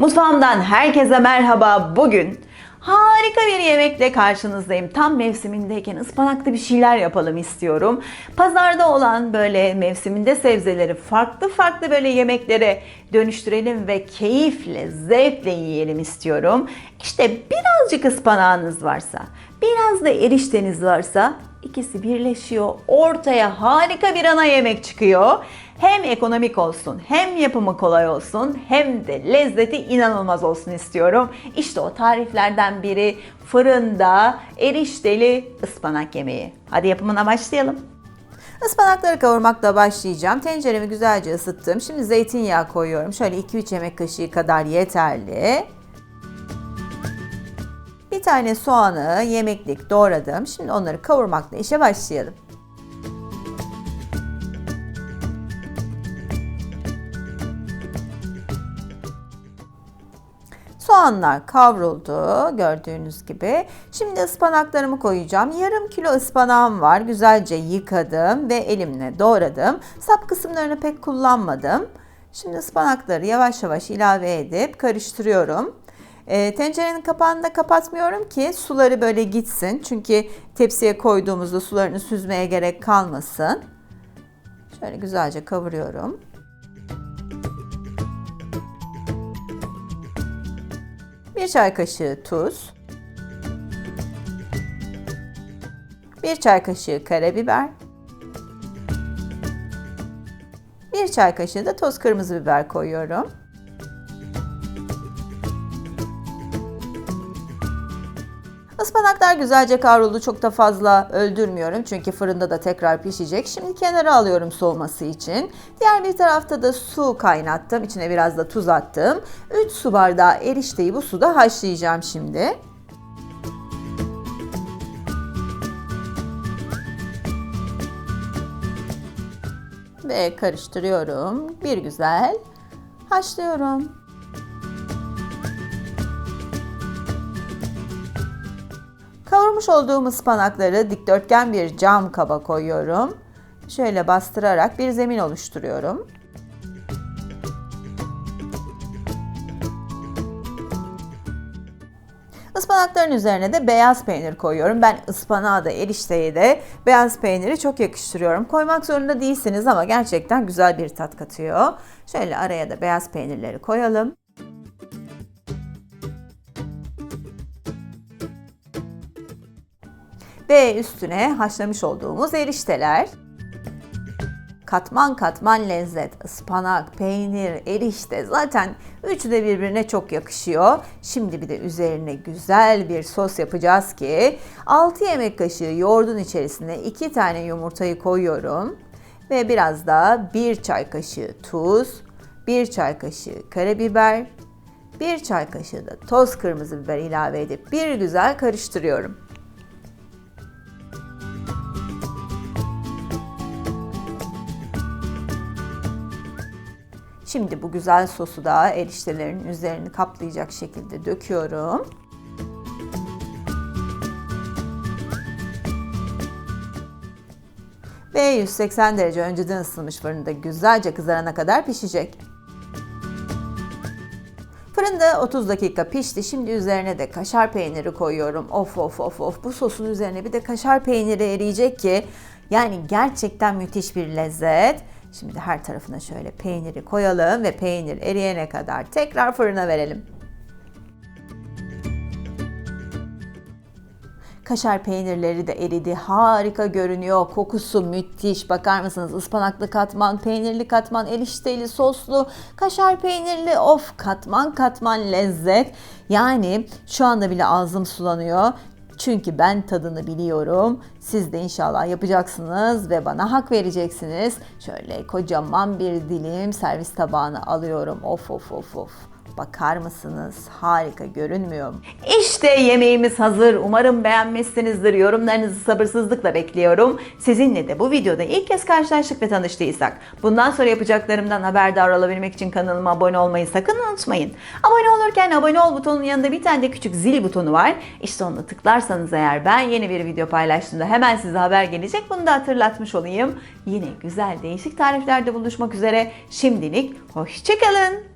Mutfağımdan herkese merhaba. Bugün harika bir yemekle karşınızdayım. Tam mevsimindeyken ıspanaklı bir şeyler yapalım istiyorum. Pazarda olan böyle mevsiminde sebzeleri farklı farklı böyle yemeklere dönüştürelim ve keyifle, zevkle yiyelim istiyorum. İşte birazcık ıspanağınız varsa, biraz da erişteniz varsa ikisi birleşiyor. Ortaya harika bir ana yemek çıkıyor. Hem ekonomik olsun, hem yapımı kolay olsun, hem de lezzeti inanılmaz olsun istiyorum. İşte o tariflerden biri fırında erişteli ıspanak yemeği. Hadi yapımına başlayalım. Ispanakları kavurmakla başlayacağım. Tenceremi güzelce ısıttım. Şimdi zeytinyağı koyuyorum. Şöyle 2-3 yemek kaşığı kadar yeterli. Bir tane soğanı yemeklik doğradım. Şimdi onları kavurmakla işe başlayalım. Soğanlar kavruldu gördüğünüz gibi. Şimdi ıspanaklarımı koyacağım. Yarım kilo ıspanağım var. Güzelce yıkadım ve elimle doğradım. Sap kısımlarını pek kullanmadım. Şimdi ıspanakları yavaş yavaş ilave edip karıştırıyorum. E, tencerenin kapağını da kapatmıyorum ki suları böyle gitsin. Çünkü tepsiye koyduğumuzda sularını süzmeye gerek kalmasın. Şöyle güzelce kavuruyorum. Bir çay kaşığı tuz. Bir çay kaşığı karabiber. Bir çay kaşığı da toz kırmızı biber koyuyorum. Ispanaklar güzelce kavruldu. Çok da fazla öldürmüyorum. Çünkü fırında da tekrar pişecek. Şimdi kenara alıyorum soğuması için. Diğer bir tarafta da su kaynattım. İçine biraz da tuz attım. 3 su bardağı erişteyi bu suda haşlayacağım şimdi. Ve karıştırıyorum. Bir güzel haşlıyorum. Kavurmuş olduğum ıspanakları dikdörtgen bir cam kaba koyuyorum. Şöyle bastırarak bir zemin oluşturuyorum. Ispanakların üzerine de beyaz peynir koyuyorum. Ben ıspanağı da erişteye de beyaz peyniri çok yakıştırıyorum. Koymak zorunda değilsiniz ama gerçekten güzel bir tat katıyor. Şöyle araya da beyaz peynirleri koyalım. Ve üstüne haşlamış olduğumuz erişteler. Katman katman lezzet, ıspanak, peynir, erişte zaten üçü de birbirine çok yakışıyor. Şimdi bir de üzerine güzel bir sos yapacağız ki 6 yemek kaşığı yoğurdun içerisine 2 tane yumurtayı koyuyorum ve biraz da 1 çay kaşığı tuz, 1 çay kaşığı karabiber, 1 çay kaşığı da toz kırmızı biber ilave edip bir güzel karıştırıyorum. Şimdi bu güzel sosu da eriştelerin üzerini kaplayacak şekilde döküyorum. Ve 180 derece önceden ısınmış fırında güzelce kızarana kadar pişecek. Fırında 30 dakika pişti. Şimdi üzerine de kaşar peyniri koyuyorum. Of of of of. Bu sosun üzerine bir de kaşar peyniri eriyecek ki yani gerçekten müthiş bir lezzet. Şimdi her tarafına şöyle peyniri koyalım ve peynir eriyene kadar tekrar fırına verelim. Kaşar peynirleri de eridi. Harika görünüyor. Kokusu müthiş. Bakar mısınız? Ispanaklı katman, peynirli katman, erişteli, soslu, kaşar peynirli. Of katman katman lezzet. Yani şu anda bile ağzım sulanıyor. Çünkü ben tadını biliyorum. Siz de inşallah yapacaksınız ve bana hak vereceksiniz. Şöyle kocaman bir dilim servis tabağına alıyorum. Of of of of. Bakar mısınız? Harika görünmüyor? İşte yemeğimiz hazır. Umarım beğenmişsinizdir. Yorumlarınızı sabırsızlıkla bekliyorum. Sizinle de bu videoda ilk kez karşılaştık ve tanıştıysak bundan sonra yapacaklarımdan haberdar olabilmek için kanalıma abone olmayı sakın unutmayın. Abone olurken abone ol butonunun yanında bir tane de küçük zil butonu var. İşte onu tıklarsanız eğer ben yeni bir video paylaştığımda hemen size haber gelecek. Bunu da hatırlatmış olayım. Yine güzel değişik tariflerde buluşmak üzere. Şimdilik hoşçakalın.